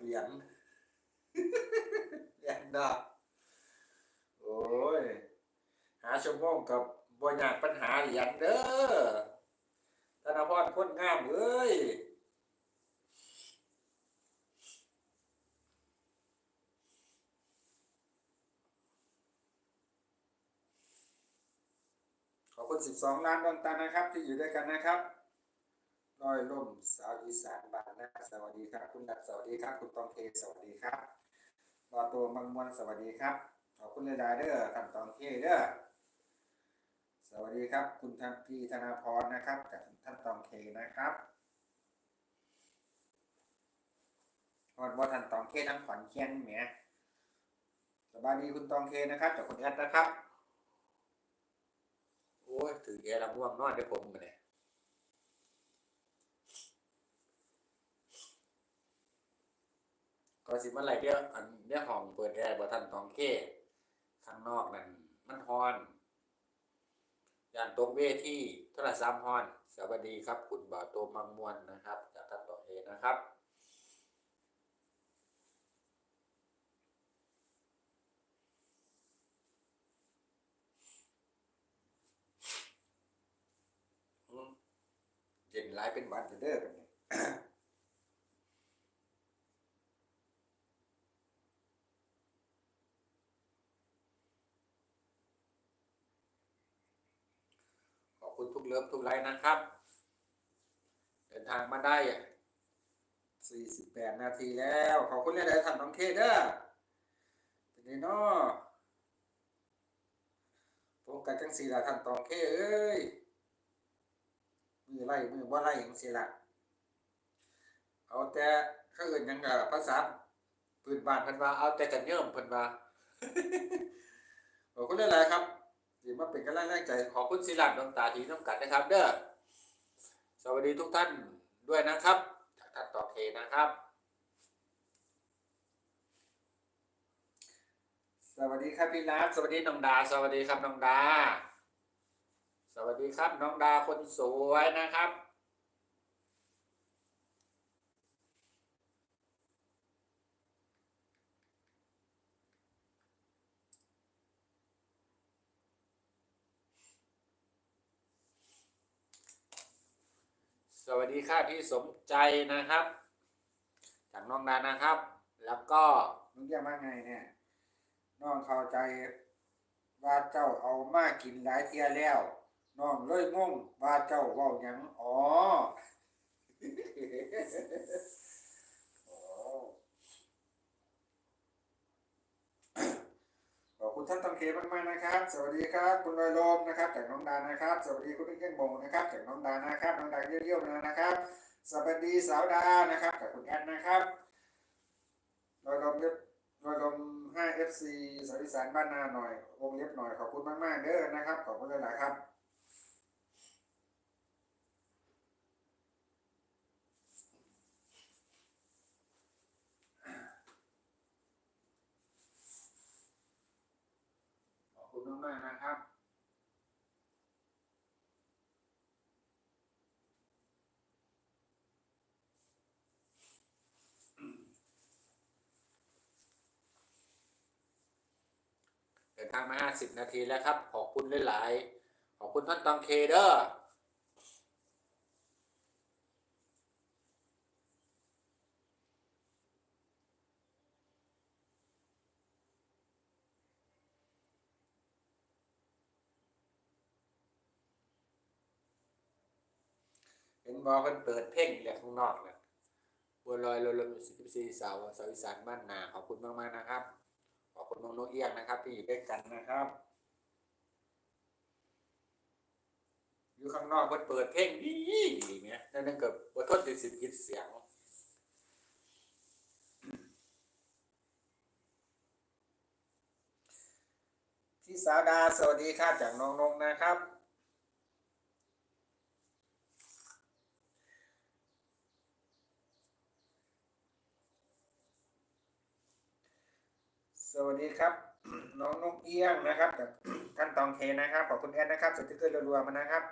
เหรียญเหรียญดอกโอ้ย หาชั่วโมงกับบ่ยากปัญหาเหรียญเด้อธนพรคนงามเอ้ยขอบคุณ 12 ล้านดวงตานะครับ ที่อยู่ด้วยกันนะครับ ลอยล่มสาวอีสานบานนาสวัสดีครับ คุณดัดสวัสดีครับ คุณตองเคสวัสดีครับรอตัวมังมวนสวัสดีครับ ขอบคุณเลยดาเด้อท่านตองเคเด้อสวัสดีครับ คุณทันพีธนาพรนะครับกับท่านตองเคนะครับวันว่าท่านตองเคทั้งขอนเคียนแหมสบายดีคุณตองเคนะครับจากคุณแอดนะครับ โอ้ยถือแกละม่วงนอนได้ผมกันเนี่ย ก็สิมันไหลเดียวอันเนี้ยห้องเปิดแอร์บ่ทันทองเข้ข้างนอกนั่นมันฮอนยานตรงเวทีโทรศัพท์ฮอน สวัสดีครับ คุณบ่าวโตมังมวนนะครับ จากท่านต่อเอนะครับเย็นร้ายเป็นวันเด้อกันนี่ข คุณทุกเลิฟทุกไลน์นะครับ เดินทางมาได้48นาทีแล้ว ขอบคุณเลยๆท่านน้องเคเด้อเป็นไงเนาะผมกันจังสีละท่านตองเคเอ้ย มือไล่มือว่าไล่ยังสิละเอาแต่เขาเอื่นยังกับภาษาพื้นบ้านเพิ่นว่าเอาแต่กันเยิ่มเพิ่นว่าขอบคุณหลยๆครับ ที่มาเป็นกำลังแรงใจขอบคุณศิลาดดวงตาที่น้ำกัดนะครับ เด้อสวัสดีทุกท่านด้วยนะครับจากท่านต่อเคนะครับ สวัสดีครับพี่รักสวัสดีน้องดา สวัสดีครับน้องดา สวัสดีครับน้องดาคนสวยนะครับ วัสดีค่ะพี่สมใจนะครับ จากน้องดานะครับ แล้วก็น้องเรียกว่าไงเนี่ยน้องเข้าใจว่าเจ้าเอามากินหลายเที่ยแล้วน้องเลยงงว่าเจ้าเว้าหยังอ๋ออ ขอบคุณท่านตัง เคมากๆนะครับ สวัสดีครับ คุณลอยลมนะครับ จากน้องดานะครับ สวัสดีคุณเอี้ยงบงนะครับ จากน้องดานะครับ น้องดาเยี่ยมๆนะครับ สวัสดีสาวดานะครับจากคุณแอนนะครับลอยลมเล็บลอยลม 5FC สวิสานบ้านนาหน่อยวงเล็บหน่อยขอบคุณมากๆเด้อนะครับขอบคุณหลายๆครับ คุณมากๆนะครับเดินทางมา 50 นาทีแล้วครับ ขอบคุณหลาย ๆ ขอบคุณท่านตองเคเดอร์ นบอกกันเปิดเพ่งอยู่แล้วข้างนอกเลยบัวลอยลอยลม14สาวสาวอีสานบ้านนาขอบคุณมากๆนะครับ ขอบคุณน้องนกเอี้ยงนะครับ ที่อยู่ด้วยกันนะครับ อยู่ข้างนอกเพิ่นเปิดเพลงดีเนี่ยนั่นเกิดบ่ทนสิบยิดเสียงที่สาวดาสวัสดีค่ะจากน้องนงนะครับ วัสดีครับ น้องนกเอี้ยงนะครับท่านตองเคนะครับ ขอบคุณแอดนะครับสติกเกอร์รัวๆมานะครับ